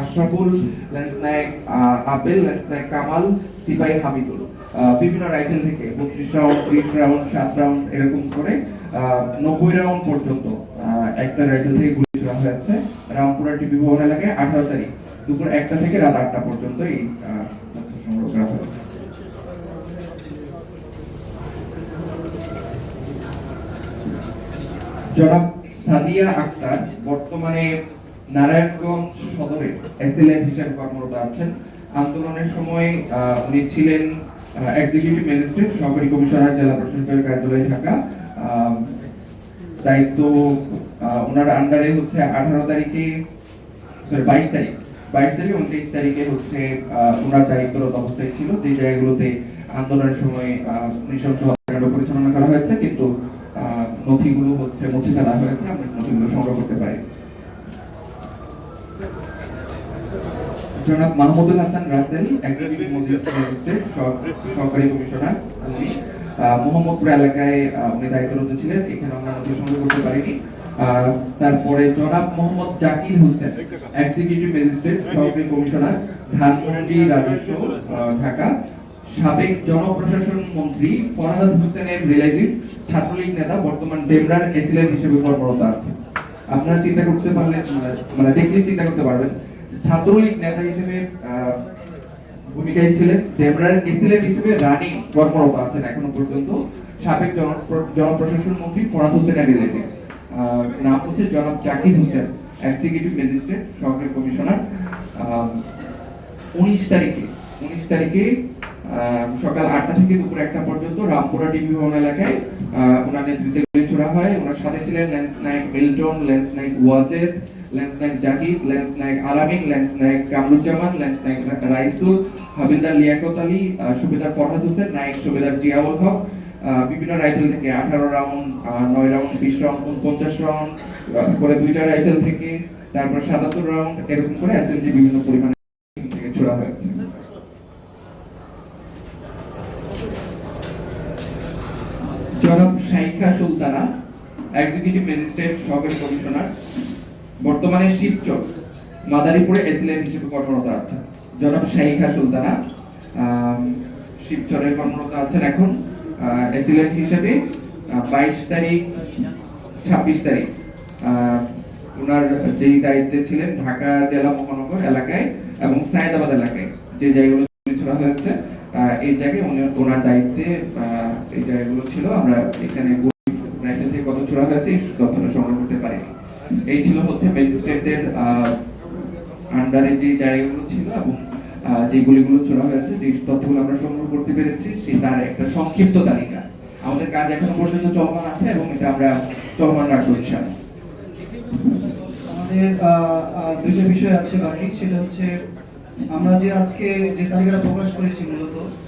Ashraful, lance naik Apel lance naik Kamal সিপাই Hamidul. বিভিন্ন rifle থেকে বত্রিশ রাউন্ড ত্রিশ রাউন্ড সাত রাউন্ড এরকম করে নব্বই রাউন্ড পর্যন্ত একটা রাইফেল থেকে গুলি ছোড়া হয়েছে রামপুরা টিপি ভবন এলাকায় আঠারো তারিখ, দুপুর একটা থেকে রাত আটটা পর্যন্ত এই তথ্য সংগ্রহ করা হয়েছে। জনাব সাদিয়া আক্তার, বর্তমানে নারায়ণগঞ্জ সদরে এসএলএফ হিসেবে কর্মরত আছেন। আন্দোলনের সময় উনি ছিলেন এক্সিকিউটিভ ম্যাজিস্ট্রেট সহকারী কমিশনার, জেলা প্রশাসকের কার্যালয় ঢাকা। দায়িত্ব ওনার আন্ডারে হচ্ছে আঠারো তারিখে সরি বাইশ তারিখ বাইশ তারিখ উনত্রিশ তারিখে হচ্ছে ওনার দায়িত্বরত অবস্থায় ছিল। যে জায়গাগুলোতে আন্দোলনের সময় নৃশংস পরিচালনা করা হয়েছে, কিন্তু নথিগুলো হচ্ছে মুছে ফেলা হয়েছে। আমরা নথিগুলো সংগ্রহ করতে পারি জনাব মাহমুদুল হাসান রাসেল সহকারী কমিশনার উনি। মোহাম্মদপুর এলাকায় উনি দায়িত্বরত ছিলেন এখানে আমরা নথি সংগ্রহ করতে পারিনি। তারপরে জনাব মোহাম্মদ জাকির হোসেন এক্সিকিউটিভ ম্যাজিস্ট্রেট সহকারী কমিশনার ধানমন্ডি রাজস্ব ঢাকা। সাবেক জনপ্রশাসন মন্ত্রী ফরহাদ হোসেনের রিলেটিভ ছাত্রলীগ নেতা বর্তমান ডেমরার এসিলেন্ট হিসেবে কর্মরত আছে আপনারা চিন্তা করতে পারলে মানে- মানে দেখলেই চিন্তা করতে পারবেন। ছাত্রলীগ নেতা হিসেবে ভূমিকায় ছিলেন, ডেমরার এসিলেন্ট হিসেবে রানিং কর্মরত আছেন এখনও পর্যন্ত। সাবেক জনপ্রশাসন মন্ত্রী ফরাদ হোসেনের রিলেটিভ নাম হচ্ছে জনাব জাকির হোসেন এক্সিকিউটিভ ম্যাজিস্ট্রেট সহকারী কমিশনার উনিশ তারিখে উনিশ তারিখে সকাল আটটা থেকে দুপুর একটা পর্যন্ত রামপুরা টিভি ভবন এলাকায় ওনার নেতৃত্বে গুলি ছোড়া হয়। ওনার সাথে ছিলেন lance naik Milton, lance naik Wajed lance naik Zahid lance naik Alamin lance naik Kamruzzaman lance naik Raisul havildar Liaquat Ali সুবেদার ফরহাদ হোসেন নায়ক সুবেদার জিয়াউল হক বিভিন্ন রাইফেল থেকে আঠারো রাউন্ড নয় রাউন্ড বিশ রাউন্ড পঞ্চাশ রাউন্ড করে দুইটা রাইফেল থেকে, তারপর সাতাত্তর রাউন্ড এরকম করে এসএমজি বিভিন্ন পরিমাণে ছোড়া হয়েছে। জনাব শাইখা সুলতানা এক্সিকিউটিভ ম্যাজিস্ট্রেট সহকারী কমিশনার বর্তমানে শিবচর মাদারীপুরে এসিলেন্ট হিসেবে কর্মরত আছেন জনাব শাইখা সুলতানা শিবচরে কর্মরত আছেন এখন। এসিলেন্ট হিসেবে বাইশ তারিখ, ছাব্বিশ তারিখ ওনার যেই দায়িত্বে ছিলেন ঢাকা জেলা মহানগর এলাকায় এবং সায়েদাবাদ এলাকায় যে জায়গাগুলো ছোড়া হয়েছে এই জায়গায় ওনার দায়িত্বে এই জায়গাগুলো ছিল। আমরা এখানে কত ছোড়া হয়েছে তথ্যটা সংগ্রহ এই ছিল হচ্ছে আন্ডারে যে জায়গাগুলো ছিল এবং ছোড়া হয়েছে যে তথ্যগুলো আমরা সংগ্রহ করতে পেরেছি সে তার একটা সংক্ষিপ্ত তালিকা। আমাদের কাজ এখনও পর্যন্ত চলমান আছে এবং এটা আমরা চলমান রাখব ইনশাআল্লাহ। আমাদের আহ, বিষয় আছে বাকি সেটা হচ্ছে আমরা যে আজকে যে তালিকাটা প্রকাশ করেছি মূলত